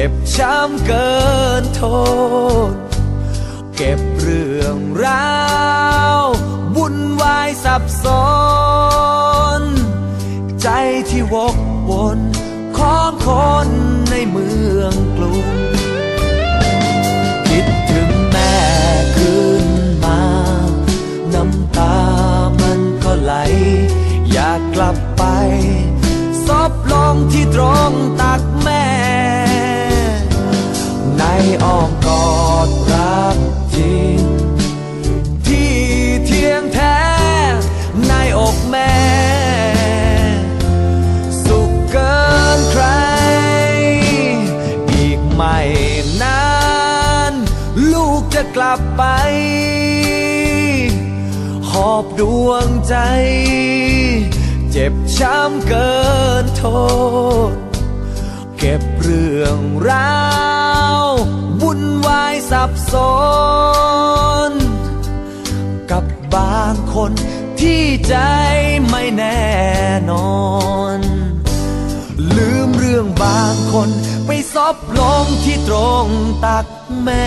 จ็บช้ำเกินทน เก็บเรื่องราววุ่นวายสับสน ใจที่วกวนของคนในเมืองกรุงคิดถึงแม่ขึ้นมา น้ำตามันก็ไหล อยากกลับไปซบลงที่ตรงตักแม่ กจะกลับไป หอบดวงใจ เจ็บช้ำเกินโทนเก็บเรื่องราววุ่นวายสับสน กับบางคนที่ใจไม่แน่นอน ลืมเรื่องบางคน ไปซบลงที่ตรงตักแม่